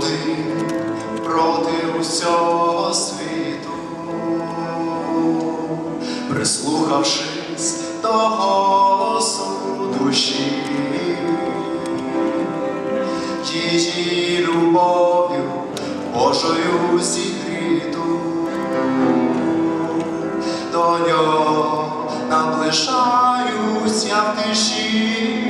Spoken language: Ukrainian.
проти, проти усього світу, прислухавшись до голосу душі, її любов'ю Божою зігріту, до нього наближаюсь я в тиші.